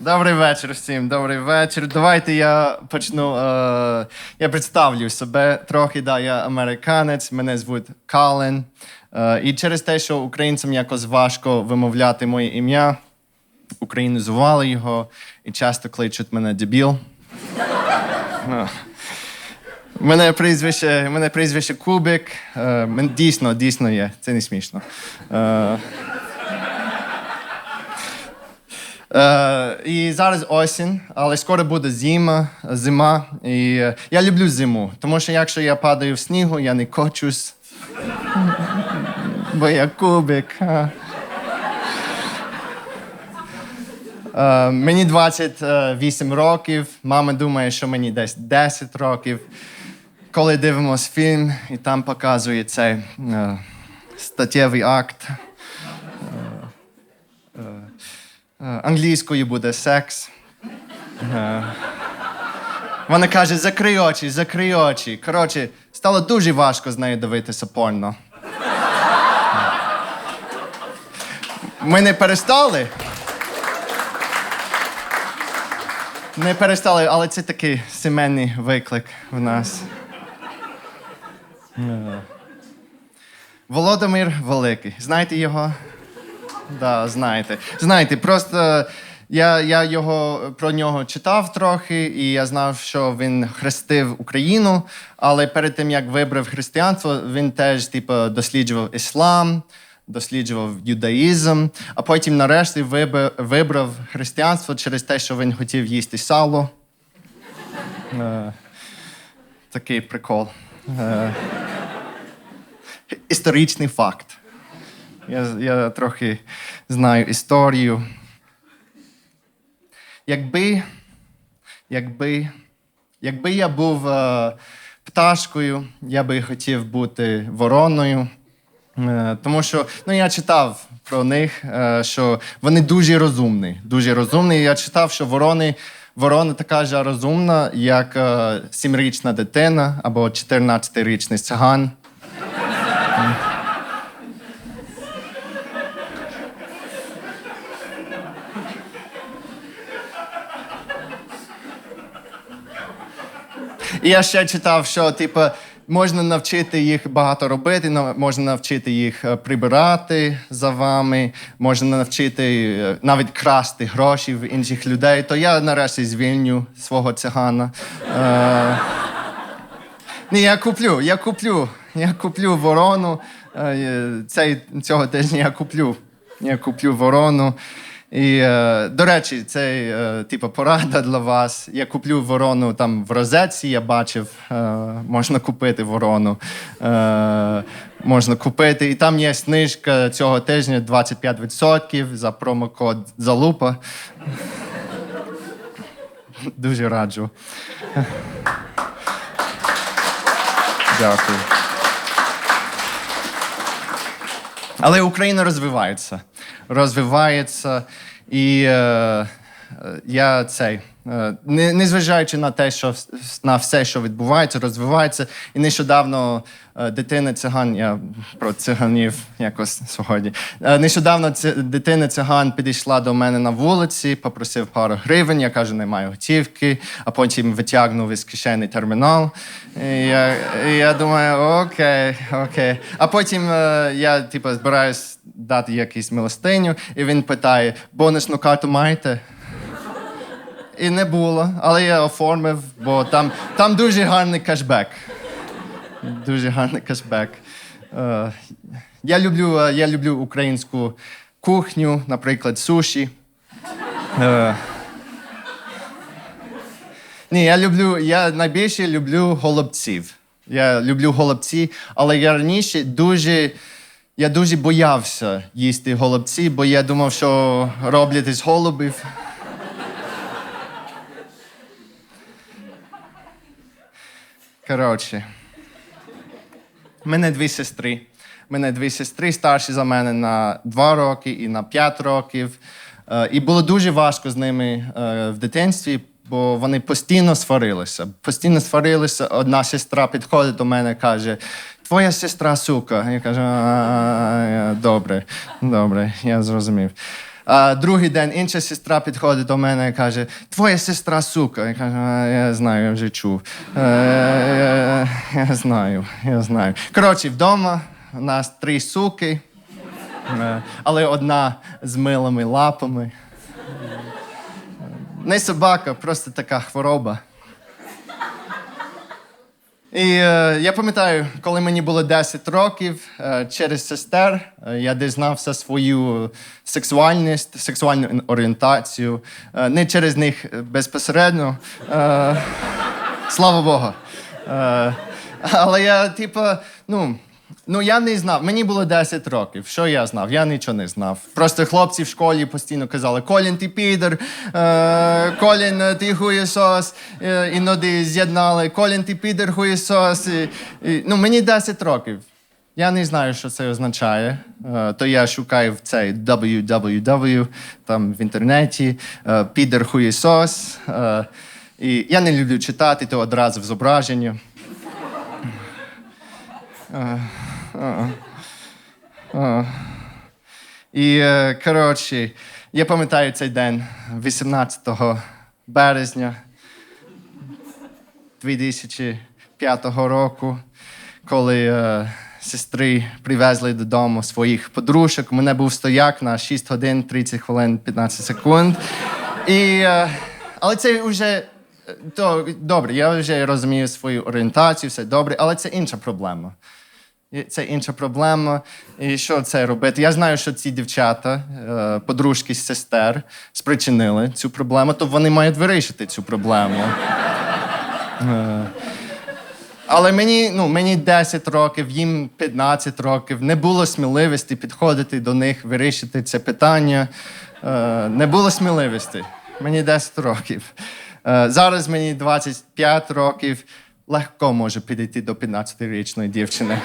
Добрий вечір всім, добрий вечір. Давайте я почну. Е, я представлю себе трохи. Да, я американець, мене звуть Кален. Е, і через те, що українцям якось важко вимовляти моє ім'я, українізували його і часто кличуть мене дебіл. Ну, Мене прізвище, мене прізвище Кубик. Е, дійсно, дійсно є. Це не смішно. Е, Е, і зараз осінь, але скоро буде зима, зима. І е, я люблю зиму, тому що якщо я падаю в снігу, я не кочусь. Бо я кубик. Е, мені 28 років, мама думає, що мені десь 10 років. Коли дивимось фільм, і там показує цей е, статтєвий акт. Е, Англійською буде секс. Е, Вона каже: закрий очі, закрий очі. Коротше, стало дуже важко з нею дивитися порно. Ми не перестали. Не перестали, але це такий сімейний виклик в нас. Е. Володимир Великий. Знаєте його? Да, знаєте. Знаєте, просто я, я його про нього читав трохи, і я знав, що він хрестив Україну, але перед тим як вибрав християнство, він теж типу, досліджував іслам, досліджував юдаїзм, а потім нарешті вибрав, християнство через те, що він хотів їсти сало. Е, такий прикол. Е, історичний факт. Я, я трохи знаю історію. Якби, якби, якби я був е, пташкою, я би хотів бути вороною. Е, тому що ну, я читав про них, е, що вони дуже розумні. Дуже розумні. Я читав, що ворони, ворона така ж розумна, як е, сімрічна дитина або 14-річний циган. І я ще читав, що типу, можна навчити їх багато робити, на- можна навчити їх е, прибирати за вами, можна навчити е, навіть красти гроші в інших людей. То я нарешті звільню свого цигана. Е, ні, я куплю, я куплю, я куплю ворону. Цей, цього тижня я куплю. Я куплю ворону. І, е, до речі, це е, типу порада для вас. Я куплю ворону там в розетці, я бачив, е, можна купити ворону. Можна купити. І там є знижка цього тижня 25% за промокод Залупа. Дуже раджу. Дякую. Але Україна розвивається. Розвивається. І е, я цей. е, Не, незважаючи на те, що на все, що відбувається, розвивається. І нещодавно е, дитина циган, я про циганів якось сьогодні. Е, Нещодавно дитина циган підійшла до мене на вулиці, попросив пару гривень. Я кажу, не маю готівки, а потім витягнув із кишені термінал. І я, і я думаю, окей, окей. А потім е, я типу, збираюсь дати якийсь милостиню, і він питає: бонусну карту маєте? І не було, але я оформив, бо там, там дуже гарний кешбек. Дуже гарний кешбек. Е, я, люблю, е, я люблю українську кухню, наприклад, суші. Е, ні, я люблю, я найбільше люблю голубців. Я люблю голубці, але я раніше дуже, я дуже боявся їсти голубці, бо я думав, що роблять із голубів. Коротше, мене дві сестри. Мене дві сестри старші за мене на два роки і на п'ять років. Е, І було дуже важко з ними е, в дитинстві, бо вони постійно сварилися. Постійно сварилися. Одна сестра підходить до мене і каже: Твоя сестра сука. Я кажу, добре, добре, я зрозумів. А другий день інша сестра підходить до мене і каже: Твоя сестра сука. Я кажу, я знаю, я вже чув. Я, я, я знаю, я знаю. Коротше, вдома у нас три суки, е, але одна з милими лапами. Не собака, просто така хвороба. І е, я пам'ятаю, коли мені було 10 років, е, через сестер е, я дізнався свою сексуальність, сексуальну орієнтацію. Е, не через них безпосередньо. Е, слава Богу. Е, але я, типу, ну. Ну, я не знав. Мені було 10 років. Що я знав? Я нічого не знав. Просто хлопці в школі постійно казали: Колін, ти підер, е, Колін, е, ти хуєсос. Е, іноді з'єднали Колін, ти підер, хуєсос. І, і, ну, мені 10 років. Я не знаю, що це означає. Е, то я шукаю в цей www там в інтернеті, е, підер хуєсос. І я не люблю читати, то одразу в зображенні. І е, коротше, я пам'ятаю цей день 18 березня 2005 року, коли е, сестри привезли додому своїх подружок. У мене був стояк на 6 годин, 30 хвилин, 15 секунд. І, е, але це вже е, то, добре, я вже розумію свою орієнтацію, все добре, але це інша проблема. Це інша проблема. І що це робити? Я знаю, що ці дівчата, е, подружки сестер, спричинили цю проблему, то вони мають вирішити цю проблему. Е, Але мені, ну, мені 10 років, їм 15 років, не було сміливості підходити до них, вирішити це питання. Е, Не було сміливості. Мені 10 років. Зараз мені 25 років. Легко можу підійти до 15-річної дівчини.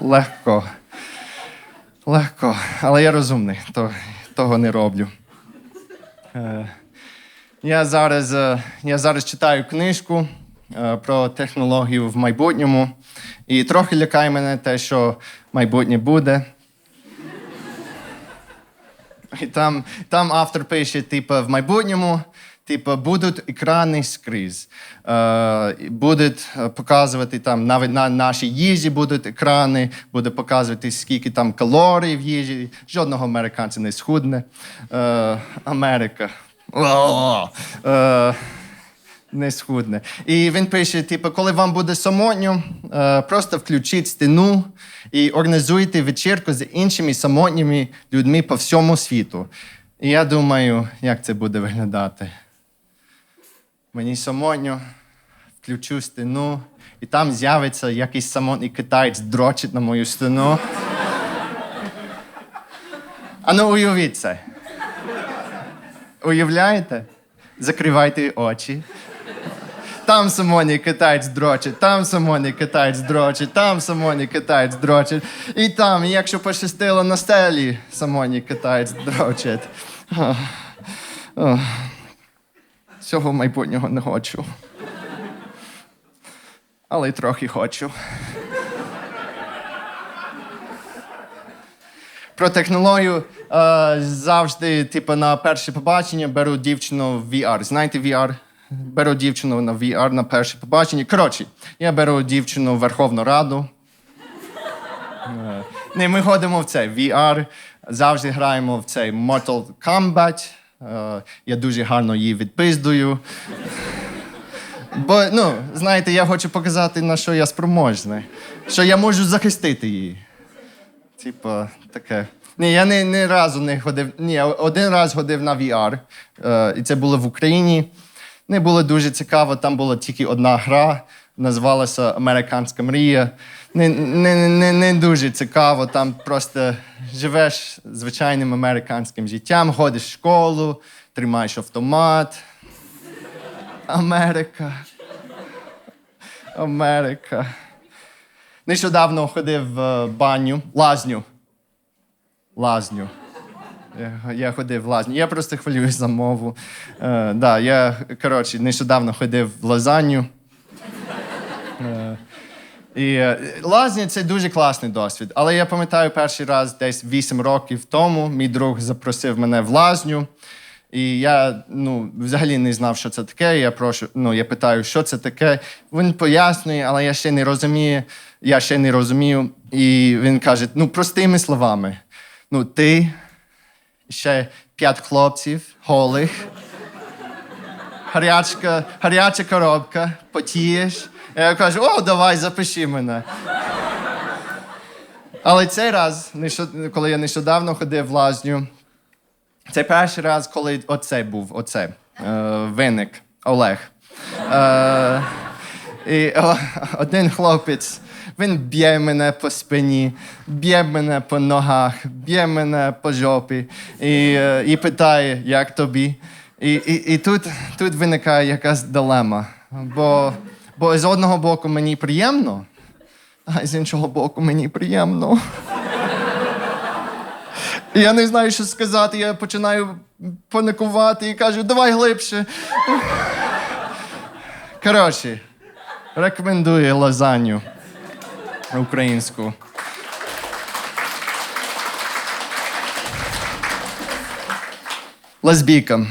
Легко. Легко. Але я розумний, то, того не роблю. Е, я, зараз, е, я зараз читаю книжку е, про технологію в майбутньому. І трохи лякає мене те, що майбутнє буде. І там, там автор пише, типу, в майбутньому. Типу, будуть екрани скрізь. Е, будуть е, показувати там, навіть на нашій їжі будуть екрани, буде показувати, скільки там калорій в їжі. Жодного американця не схудне. Е, Америка. Е, не схудне. І він пише: типу, коли вам буде самотньо, е, просто включіть стіну і організуйте вечірку з іншими самотніми людьми по всьому світу. І я думаю, як це буде виглядати. Мені самотньо, включу стіну, і там з'явиться якийсь самотній китаєць дрочить на мою стіну. А ну уявіть це. Уявляєте? Закривайте очі. Там самотній китаєць дрочить, там самотній китаєць дрочить, там самотній китаєць дрочить. І там, якщо пощастило на стелі, самотній китаєць дрочить. Ох. Ох. Цього майбутнього не хочу. Але й трохи хочу. Про технологію е, завжди, типу, на перше побачення беру дівчину в VR. Знаєте VR? Беру дівчину на VR на перше побачення. Коротше, я беру дівчину в Верховну Раду. Е, Не, ми ходимо в цей VR, завжди граємо в цей Mortal Kombat. Е, Я дуже гарно її відпиздую. Бо, ну, знаєте, я хочу показати, на що я спроможний, що я можу захистити її. Типа, таке. Ні, я ні, ні разу не ходив. Ні, один раз ходив на VR, е, і це було в Україні. Не було дуже цікаво, там була тільки одна гра, називалася Американська мрія. Не, не, не, не дуже цікаво, там просто живеш звичайним американським життям, ходиш в школу, тримаєш автомат. Америка. Америка. Нещодавно ходив в баню, лазню. Лазню. Я, ходив в лазню. Я просто хвилююсь за мову. Е, да, я, коротше, нещодавно ходив в лазанью. І е, лазня це дуже класний досвід. Але я пам'ятаю перший раз десь 8 років тому мій друг запросив мене в лазню. І я ну, взагалі не знав, що це таке. Я прошу, ну, я питаю, що це таке. Він пояснює, але я ще не розумію. Я ще не розумію. І він каже: ну, простими словами, ну, ти ще п'ять хлопців голих, гарячка, гаряча коробка, потієш. Я кажу, о, давай, запиши мене. Але цей раз, коли я нещодавно ходив в лазню, це перший раз, коли оце був, оце, е, виник Олег. Е, і один хлопець, він б'є мене по спині, б'є мене по ногах, б'є мене по жопі і, е, і питає, як тобі. І, і, і тут, тут виникає якась дилема. Бо, бо з одного боку мені приємно, а з іншого боку мені приємно. І я не знаю, що сказати. Я починаю паникувати і кажу, давай глибше. Коротше, рекомендую лазанью українську. Лесбійкам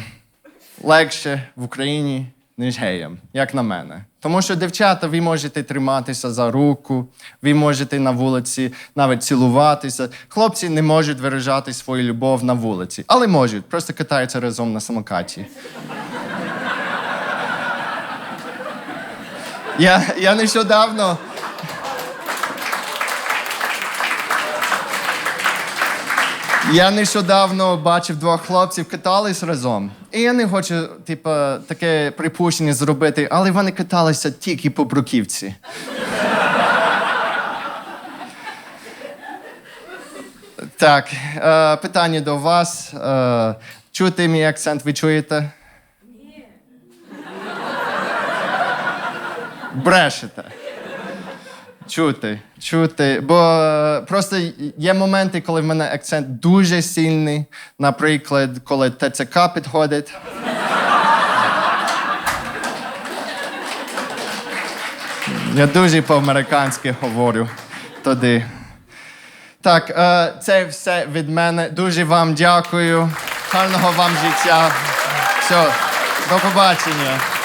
легше в Україні, ніж геям, як на мене. Тому що дівчата, ви можете триматися за руку, ви можете на вулиці навіть цілуватися. Хлопці не можуть виражати свою любов на вулиці, але можуть, просто катаються разом на самокаті. Я, я нещодавно. Я нещодавно бачив двох хлопців катались разом. І я не хочу, типу, таке припущення зробити, але вони каталися тільки по бруківці. Так, е, питання до вас. Е, чути мій акцент, ви чуєте? Ні. Брешете. Чути, чути. Бо е, просто є моменти, коли в мене акцент дуже сильний. Наприклад, коли ТЦК підходить. Я дуже по-американськи говорю туди. Так, е, це все від мене. Дуже вам дякую. Гарного вам життя. Все, до побачення.